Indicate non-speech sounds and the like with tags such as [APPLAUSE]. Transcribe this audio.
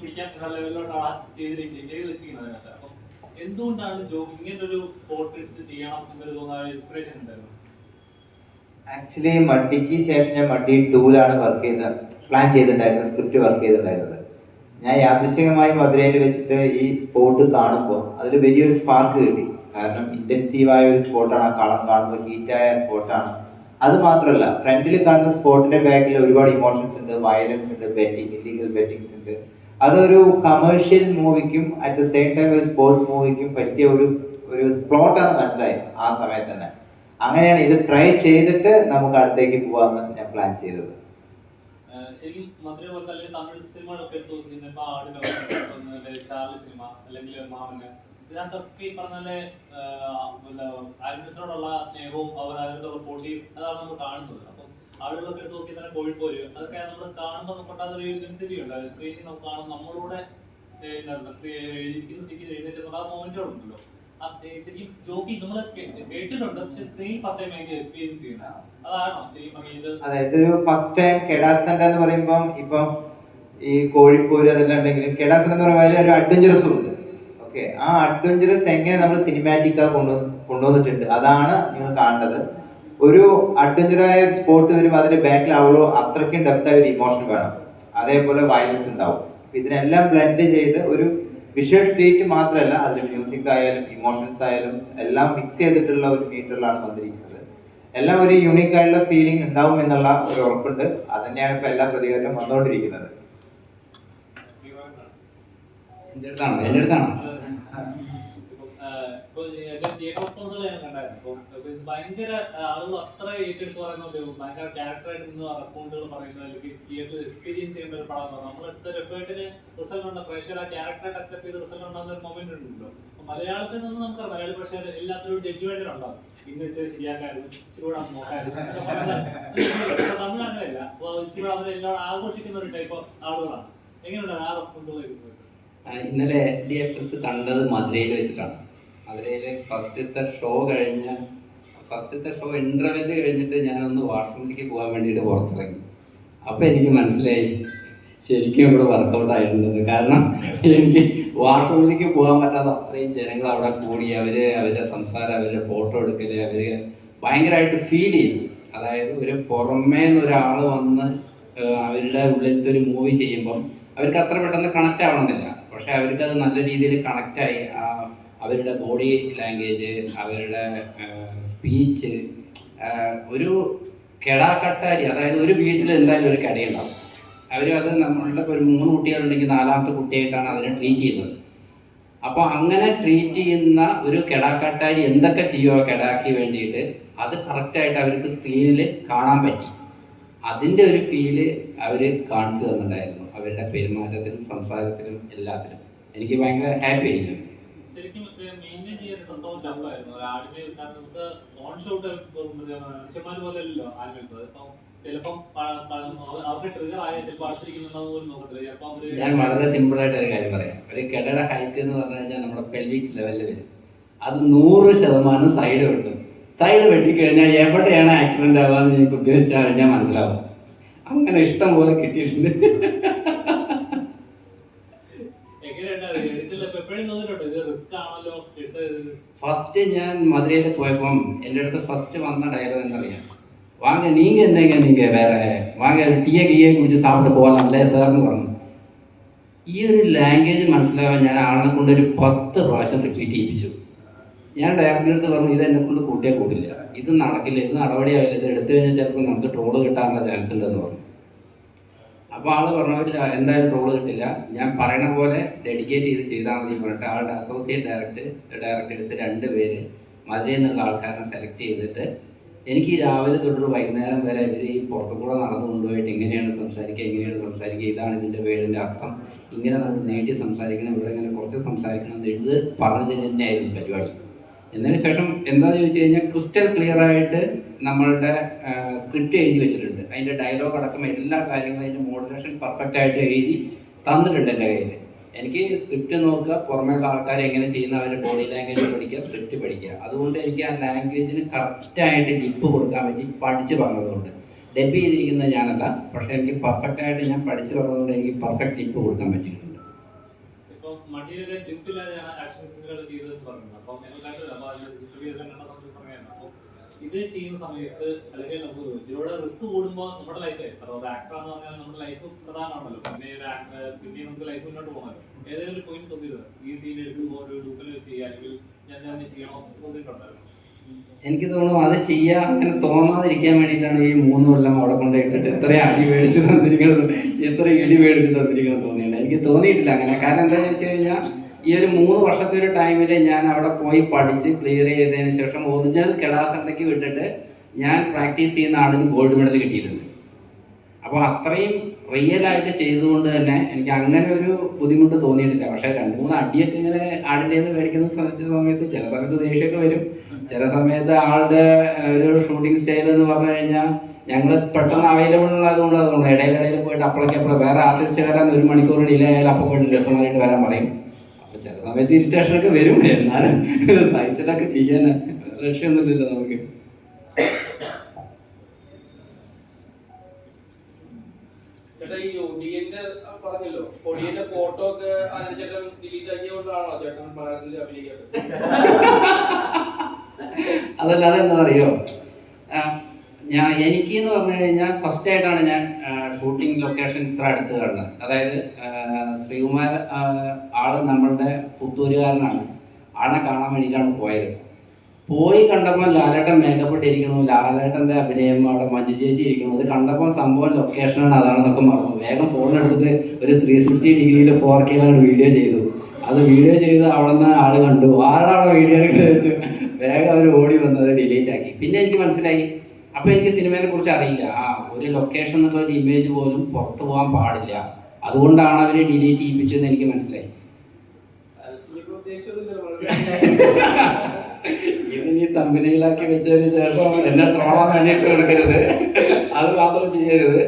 പിടിക്കാൻ എന്തുകൊണ്ടാണ് ജോബ് ഇങ്ങനെ ഒരു എന്നൊരു ഇൻസ്പിറേഷൻ ഉണ്ടായിരുന്നു? ആക്ച്വലി മഡിക്ക് ശേഷം ഞാൻ മഡി ടൂലാണ് വർക്ക് ചെയ്ത പ്ലാൻ ചെയ്തിട്ടുണ്ടായിരുന്നത് സ്ക്രിപ്റ്റ് വർക്ക് ചെയ്തിട്ടുണ്ടായിരുന്നത്. ഞാൻ യാദൃശികമായി മധുരയിൽ വെച്ചിട്ട് ഈ സ്പോട്ട് കാണുമ്പോൾ അതിൽ വലിയൊരു സ്പാർക്ക് കിട്ടി. കാരണം ഇന്റൻസീവായ ഒരു സ്പോട്ടാണ് ആ കളം കാണുമ്പോൾ ഹീറ്റായ സ്പോർട്ടാണ് അത് മാത്രമല്ല ഫ്രണ്ടിൽ കാണുന്ന സ്പോർട്ടിന്റെ ബാക്കിൽ ഒരുപാട് ഇമോഷൻസ് ഉണ്ട് വയലൻസ് ഉണ്ട് ബെറ്റിംഗ് ഇല്ലീഗൽ ബെറ്റിംഗ്സ് ഉണ്ട്. അതൊരു കമേഴ്ഷ്യൽ മൂവിക്കും അറ്റ് ദ സെയിം ടൈം ഒരു സ്പോർട്സ് മൂവിക്കും പറ്റിയ ഒരു ഒരു പ്ലോട്ടാണ് മനസ്സിലായി ആ സമയത്ത് തന്നെ. അങ്ങനെയാണ് ഇത് ട്രൈ ചെയ്തിട്ട് നമുക്ക് അടുത്തേക്ക് പോകാമെന്ന് ഞാൻ പ്ലാൻ ചെയ്തത്. ശരി മധുര പോലത്തെ അല്ലെങ്കിൽ തമിഴ് സിനിമകളൊക്കെ എടുത്തു നോക്കി ഇപ്പൊ ആടിനോ ചാർലി സിനിമ അല്ലെങ്കിൽ മാമന് ഇതിനകത്തൊക്കെ ഈ പറഞ്ഞ പോലെ സ്നേഹവും അവർ അതിനകത്തുള്ള പോട്ടിയും അതാണ് നമ്മൾ കാണുന്നത്. അപ്പം ആളുകളൊക്കെ എടുത്ത് നോക്കി തന്നെ കോഴിപ്പോര് അതൊക്കെ നമ്മൾ കാണുമ്പോൾ നമുക്ക് ഉണ്ടാകുന്ന ഒരു ഇന്റൻസിറ്റി ഉണ്ട്. സ്ക്രീനിൽ നമുക്ക് കാണും നമ്മളുടെ മൊമെന്റുകളുണ്ടല്ലോ ശരിക്കും ജോക്കി നമ്മൾ കേട്ടിട്ടുണ്ട്. പക്ഷെ സ്ക്രീൻ ഫസ്റ്റ് ടൈം എക്സ്പീരിയൻസ് ചെയ്യുന്നത് അതാണോ ശരിക്കും അതായത് ഒരു ഫസ്റ്റ് ടൈം എന്ന് പറയുമ്പോൾ ഇപ്പം ഈ കോഴിപ്പോര് അതെല്ലാം ഉണ്ടെങ്കിലും കെഡാസൻ എന്ന് പറയുമ്പോൾ ഒരു അഡ്വഞ്ചറസ് ഉണ്ട് ആ അഡ്വഞ്ചറസ് എങ്ങനെ നമ്മൾ സിനിമാറ്റിക്കാ കൊണ്ടു കൊണ്ടുവന്നിട്ടുണ്ട് അതാണ് നിങ്ങൾ കാണേണ്ടത് ഒരു അഡ്വഞ്ചറായ സ്പോർട്ട് വരുമ്പോൾ അതിന്റെ ബാക്കിൽ അവളോ അത്രയ്ക്കും ഡെപ്ത് ആയ ഒരു ഇമോഷൻ വേണം. അതേപോലെ വയലൻസ് ഉണ്ടാവും. ഇതിനെല്ലാം ബ്ലെൻഡ് ചെയ്ത് ഒരു വിഷ്വൽ ട്രീറ്റ് മാത്രമല്ല അതിൽ മ്യൂസിക് ആയാലും ഇമോഷൻസ് ആയാലും എല്ലാം മിക്സ് ചെയ്തിട്ടുള്ള ഒരു മീറ്ററിലാണ് വന്നിരിക്കുന്നത്. എല്ലാം ഒരു യുണീക്ക് ആയിട്ടുള്ള ഫീലിംഗ് ഉണ്ടാവും എന്നുള്ള ഒരു ഉറപ്പുണ്ട്. അത് തന്നെയാണ് ഇപ്പൊ എല്ലാ പ്രതികരണം വന്നുകൊണ്ടിരിക്കുന്നത്. എന്റെ അടുത്താണോ? എന്റെ അടുത്താണോ? തിയേറ്റർ ഭയങ്കര ആളുകൾ അത്ര ഏറ്റെടുത്ത് പറയുന്ന ഒരു ഭയങ്കര ക്യാരക്ടറായിട്ട് നിന്ന് റെസ്പോണ്ടുകൾ പറയുന്നത് അല്ലെങ്കിൽ തിയേറ്ററിൽ എക്സ്പീരിയൻസ് ചെയ്യുന്ന ഒരു പടം നമ്മൾ എടുത്ത എഫേർട്ടിന് റിസൾട്ട് ഉണ്ട് പ്രേക്ഷകർ ആ ക്യാരക്ടറായിട്ട് അക്സെപ്റ്റ് ചെയ്ത് റിസൾട്ട് ഉണ്ടാകുന്ന ഒരു മൊമെന്റ് ഉണ്ടല്ലോ മലയാളത്തിൽ നിന്ന് നമുക്ക് മലയാളി പ്രേക്ഷകർ എല്ലാത്തിനും ജഡ്ജ്മെന്റ് ഉണ്ടാവും ഇന്ന് ഇച്ചിരി ശരിയാക്കായിരുന്നു ഇച്ചിരി കൂടെ നോക്കായിരുന്നു ഇച്ചിരി അവരെല്ലാം ആഘോഷിക്കുന്ന ഒരു ടൈപ്പ് ആളുകളാണ് എങ്ങനെയുണ്ടാവും ആ റെസ്പോണ്ടുകൾ ഇന്നലെ ഡി എഫ് എസ് കണ്ടത് മധുരയിൽ വെച്ചിട്ടാണ്. മധുരയിൽ ഫസ്റ്റത്തെ ഷോ കഴിഞ്ഞ് ഫസ്റ്റത്തെ ഷോ ഇന്റർവെൽ കഴിഞ്ഞിട്ട് ഞാനൊന്ന് വാഷ്റൂമിലേക്ക് പോകാൻ വേണ്ടിയിട്ട് പുറത്തിറങ്ങി. അപ്പോൾ എനിക്ക് മനസ്സിലായി ശരിക്കും ഇവിടെ വർക്കൗട്ട് ആയിരുന്നത് കാരണം എനിക്ക് വാഷ്റൂമിലേക്ക് പോകാൻ പറ്റാത്ത അത്രയും ജനങ്ങൾ അവിടെ കൂടി അവർ അവരുടെ സംസാരം അവരുടെ ഫോട്ടോ എടുക്കൽ അവർ ഭയങ്കരമായിട്ട് ഫീൽ ചെയ്തു. അതായത് ഒരു പുറമേ നിന്ന് ഒരാൾ വന്ന് അവരുടെ ഉള്ളിലത്തെ ഒരു മൂവി ചെയ്യുമ്പം അവർക്ക് അത്ര പെട്ടെന്ന് കണക്റ്റ് ആവണമെന്നില്ല. പക്ഷെ അവർക്ക് അത് നല്ല രീതിയിൽ കണക്റ്റായി അവരുടെ ബോഡി ലാംഗ്വേജ് അവരുടെ സ്പീച്ച് ഒരു കെടാക്കട്ടാരി അതായത് ഒരു വീട്ടിൽ എന്തായാലും ഒരു കടയുണ്ടാവും. അവർ അത് നമ്മളുടെ ഒരു മൂന്ന് കുട്ടികളുണ്ടെങ്കിൽ നാലാമത്തെ കുട്ടിയായിട്ടാണ് അതിനെ ട്രീറ്റ് ചെയ്യുന്നത്. അപ്പോൾ അങ്ങനെ ട്രീറ്റ് ചെയ്യുന്ന ഒരു കെടാക്കട്ടാരി എന്തൊക്കെ ചെയ്യുമോ കെടാക്കി വേണ്ടിയിട്ട് അത് കറക്റ്റായിട്ട് അവർക്ക് സ്ക്രീനിൽ കാണാൻ പറ്റി. അതിന്റെ ഒരു ഫീൽ അവർ കാണിച്ചു തന്നിട്ടുണ്ടായിരുന്നു. അവരുടെ പെരുമാറ്റത്തിലും സംസാരത്തിലും എല്ലാത്തിലും. എനിക്ക് ഭയങ്കര ഹാപ്പി ആയിരുന്നു. ഞാൻ വളരെ സിമ്പിൾ ആയിട്ട് ഒരു കാര്യം പറയാം. ഒരു കിടയുടെ ഹൈറ്റ് എന്ന് പറഞ്ഞു കഴിഞ്ഞാൽ നമ്മുടെ പെൽവിക്സ് ലെവലിൽ വരും. അത് നൂറ് ശതമാനം സൈഡ് വെട്ടും സൈഡ് വെട്ടിക്കഴിഞ്ഞാൽ എവിടെയാണ് ആക്സിഡന്റ് ആവാന്ന് എനിക്ക് ഉദ്ദേശിച്ചാൽ കഴിഞ്ഞാൽ മനസ്സിലാവും. അങ്ങനെ ഇഷ്ടം പോലെ കിട്ടിയിട്ടുണ്ട്. ഫസ്റ്റ് ഞാൻ മധുരയിൽ പോയപ്പം എന്റെ അടുത്ത് ഫസ്റ്റ് വന്ന ഡയലോഗ് എന്നറിയാം വാങ്ങ നീങ്ക എന്നെങ്ക നീങ്ക വേറെ വാങ്ങ ടീയെ കീയെ കുടിച്ച് സാപ്പിട്ട് പോകാനല്ലേ സാർ എന്ന് പറഞ്ഞു. ഈ ഒരു ലാംഗ്വേജ് മനസ്സിലാവാൻ ഞാൻ ആളിനെ കൊണ്ട് ഒരു പത്ത് പ്രാവശ്യം റിപ്പീറ്റ് ചെയ്യിപ്പിച്ചു. ഞാൻ ഡയറക്ടറിന്റെ അടുത്ത് പറഞ്ഞു ഇത് എന്നെ കൊണ്ട് കൂട്ടിയാൽ കൂടില്ല. ഇത് നടക്കില്ല ഇത് നടപടിയാവില്ല. ഇത് എടുത്തു കഴിഞ്ഞാൽ ചിലപ്പോൾ നമുക്ക് ട്രോൾ കിട്ടാനുള്ള ചാൻസ് ഉണ്ടെന്ന് പറഞ്ഞു. അപ്പോൾ ആൾ പറഞ്ഞവരില്ല എന്തായാലും ട്രോൾ കിട്ടില്ല. ഞാൻ പറയണ പോലെ ഡെഡിക്കേറ്റ് ചെയ്ത് ചെയ്താൽ മതി പറഞ്ഞിട്ട് ആളുടെ അസോസിയേറ്റ് ഡയറക്ടർ ഡയറക്ടേഴ്സ് രണ്ട് പേര് മധുരയിൽ നിന്നുള്ള ആൾക്കാരെ സെലക്ട് ചെയ്തിട്ട് എനിക്ക് രാവിലെ തൊട്ട് വൈകുന്നേരം വരെ ഇവർ ഈ പുറത്തു കൂടെ നടന്നു കൊണ്ടുപോയിട്ട് ഇങ്ങനെയാണ് സംസാരിക്കുക എങ്ങനെയാണ് സംസാരിക്കുക ഇതാണ് ഇതിന്റെ പേരിന്റെ അർത്ഥം. ഇങ്ങനെ നമ്മൾ നീട്ടി സംസാരിക്കണം ഇവിടെ ഇങ്ങനെ കുറച്ച് സംസാരിക്കണം എന്ന് എഴുതി പറഞ്ഞതിന് തന്നെയായിരുന്നു പരിപാടി. എന്നതിന് ശേഷം എന്താണെന്ന് ചോദിച്ചു കഴിഞ്ഞാൽ ക്രിസ്റ്റൽ ക്ലിയർ ആയിട്ട് നമ്മളുടെ സ്ക്രിപ്റ്റ് എഴുതി വെച്ചിട്ടുണ്ട്. അതിന്റെ ഡയലോഗ് അടക്കം എല്ലാ കാര്യങ്ങളും അതിന്റെ മോഡുലേഷൻ പെർഫെക്റ്റ് ആയിട്ട് എഴുതി തന്നിട്ടുണ്ട് എന്റെ കയ്യിൽ എനിക്ക് സ്ക്രിപ്റ്റ് നോക്കുക പുറമേയുള്ള ആൾക്കാർ എങ്ങനെ ചെയ്യുന്ന അവരുടെ ബോഡി ലാംഗ്വേജ് പഠിക്കുക സ്ക്രിപ്റ്റ് പഠിക്കുക. അതുകൊണ്ട് എനിക്ക് ആ ലാംഗ്വേജിന് കറക്റ്റായിട്ട് ലിപ്പ് കൊടുക്കാൻ വേണ്ടി പഠിച്ചു പറഞ്ഞതുകൊണ്ട്. ഡെബ് ചെയ്തിരിക്കുന്നത് ഞാനല്ല. പക്ഷേ എനിക്ക് പെർഫെക്റ്റായിട്ട് ഞാൻ പഠിച്ചു പറഞ്ഞതുകൊണ്ട് എനിക്ക് പെർഫെക്റ്റ് ലിപ്പ് കൊടുക്കാൻ പറ്റിയിട്ടുണ്ട്. മടിയിലൊക്കെ ടിപ്പില്ലാതെ ആക്ഷൻ സീനുകൾ ചെയ്തതെന്ന് പറയുന്നത് അപ്പം ഞങ്ങൾ കണ്ടത് അപ്പൊ അതിൽ നമുക്ക് പറയാം. അപ്പൊ ഇത് ചെയ്യുന്ന സമയത്ത് അല്ലെങ്കിൽ നമുക്ക് ഇതിലൂടെ റിസ്ക് കൂടുമ്പോൾ നമ്മുടെ ലൈഫ് ഒരു ആക്ടർ എന്ന് പറഞ്ഞാൽ നമ്മുടെ ലൈഫ് പ്രധാനമാണല്ലോ. പിന്നെ പിന്നെ നമുക്ക് ലൈഫ് മുന്നോട്ട് പോകാമല്ലോ ഏതെങ്കിലും പോയിന്റ് തോന്നിയത് ഈ സീൻ എടുക്കുമ്പോൾ ഒരു ഡൂപ്പിൽ ചെയ്യുക അല്ലെങ്കിൽ ഞാൻ ഞാൻ ചെയ്യണോ തോന്നിയിട്ടുണ്ടായിരുന്നു എനിക്ക് തോന്നുന്നു അത് ചെയ്യാൻ അങ്ങനെ തോന്നാതിരിക്കാൻ വേണ്ടിയിട്ടാണ് ഈ മൂന്ന് കൊല്ലം അവിടെ കൊണ്ടിട്ടിട്ട് എത്ര അടി മേടിച്ച് തന്നിരിക്കണം എത്ര ഇടി മേടിച്ച് തന്നിരിക്കണം തോന്നിയിട്ടുണ്ട്. എനിക്ക് തോന്നിയിട്ടില്ല അങ്ങനെ. കാരണം എന്താണെന്ന് വെച്ച് കഴിഞ്ഞാൽ ഈ ഒരു മൂന്ന് വർഷത്തെ ഒരു ടൈമിൽ ഞാൻ അവിടെ പോയി പഠിച്ച് ക്ലിയർ ചെയ്തതിന് ശേഷം ഒറിജിനൽ കെടാസണ്ടയ്ക്ക് വിട്ടിട്ട് ഞാൻ പ്രാക്ടീസ് ചെയ്യുന്ന ആളിന് ഗോൾഡ് മെഡൽ കിട്ടിയിട്ടുണ്ട്. അപ്പോൾ അത്രയും റിയൽ ആയിട്ട് ചെയ്തുകൊണ്ട് തന്നെ എനിക്ക് അങ്ങനെ ഒരു ബുദ്ധിമുട്ട് തോന്നിയിട്ടില്ല. പക്ഷേ രണ്ട് മൂന്ന് അടിയൊക്കെ ഇങ്ങനെ ആടിന്റെ മേടിക്കുന്ന സമയത്ത് ചില സമയത്ത് ദേഷ്യമൊക്കെ വരും. ചില സമയത്ത് ആളുടെ ഒരു ഷൂട്ടിംഗ് സ്റ്റൈൽ എന്ന് പറഞ്ഞു കഴിഞ്ഞാൽ ഞങ്ങൾ പെട്ടെന്ന് അവൈലബിൾ ഉള്ളതുകൊണ്ട് അതുകൊണ്ട് ഇടയിലിടയിൽ പോയിട്ട് അപ്പോഴേക്ക് അപ്പോൾ വേറെ ആർട്ടിസ്റ്റ് വരാൻ ഒരു മണിക്കൂർ ഡിലേ ആയാലും അപ്പോൾ പോയിട്ട് രസമായിട്ട് വരാൻ പറയും. അപ്പോൾ ചില സമയത്ത് ഇറിറ്റേഷനൊക്കെ വരും. എന്നാലും സഹിച്ചിട്ടൊക്കെ ചെയ്യാൻ രക്ഷയൊന്നുമില്ലല്ലോ നമുക്ക്. ചേട്ടാ ഈ ഒടിയന്റെ പറഞ്ഞല്ലോ. ഒടിയന്റെ ഫോട്ടോ ഒക്കെ ചേട്ടൻ ഡിലീറ്റ് ആക്കിയതുകൊണ്ടാണോ ചേട്ടൻ മലയാളത്തിൽ അഭിനയിക്കാത്തത്? [LAUGHS] അതല്ലാതെ എന്താ അറിയോ? ഞാൻ എനിക്ക് എന്ന് പറഞ്ഞു കഴിഞ്ഞാൽ ഫസ്റ്റ് ആയിട്ടാണ് ഞാൻ ഷൂട്ടിംഗ് ലൊക്കേഷൻ ഇത്ര അടുത്ത് കാണുന്നത് അതായത് ശ്രീകുമാർ ആൾ നമ്മളുടെ പുത്തൂരുകാരനാണ്. ആളെ കാണാൻ വേണ്ടിയിട്ടാണ് പോയത്. പോയി കണ്ടപ്പോൾ ലാലേട്ടൻ മേക്കപ്പ് ഇട്ടിരിക്കണു ലാലേട്ടന്റെ അഭിനയം അവിടെ മഞ്ജു ചേച്ചി ഇരിക്കണു അത് കണ്ടപ്പോൾ സംഭവം ലൊക്കേഷനാണ് അതാണെന്നൊക്കെ മറന്നു. വേഗം ഫോണെടുത്തിട്ട് ഒരു ത്രീ സിക്സ്റ്റി ഡിഗ്രിയിൽ ഫോർ കെയിലാണ് വീഡിയോ ചെയ്തു അത് വീഡിയോ ചെയ്ത് അവിടെ നിന്ന് ആൾ കണ്ടു. ആരാണ് വീഡിയോ എടുക്കുന്നത് വെച്ചു വേഗം അവർ ഓടി വന്നത് ഡിലീറ്റ് ആക്കി. പിന്നെ എനിക്ക് മനസ്സിലായി. അപ്പൊ എനിക്ക് സിനിമയെ കുറിച്ച് അറിയില്ല. ആ ഒരു ലൊക്കേഷൻ എന്നുള്ള ഒരു ഇമേജ് പോലും പുറത്തു പോകാൻ പാടില്ല. അതുകൊണ്ടാണ് അവർ ഡിലീറ്റ് ചെയ്യിപ്പിച്ചതെന്ന് എനിക്ക് മനസ്സിലായി. ഇതിനി തമ്പനിയിലാക്കി വെച്ചതിന് ശേഷം എന്നെ ട്രോളാൻ വേണ്ടിയിട്ട് കൊടുക്കരുത് അത് മാത്രം ചെയ്യരുത്.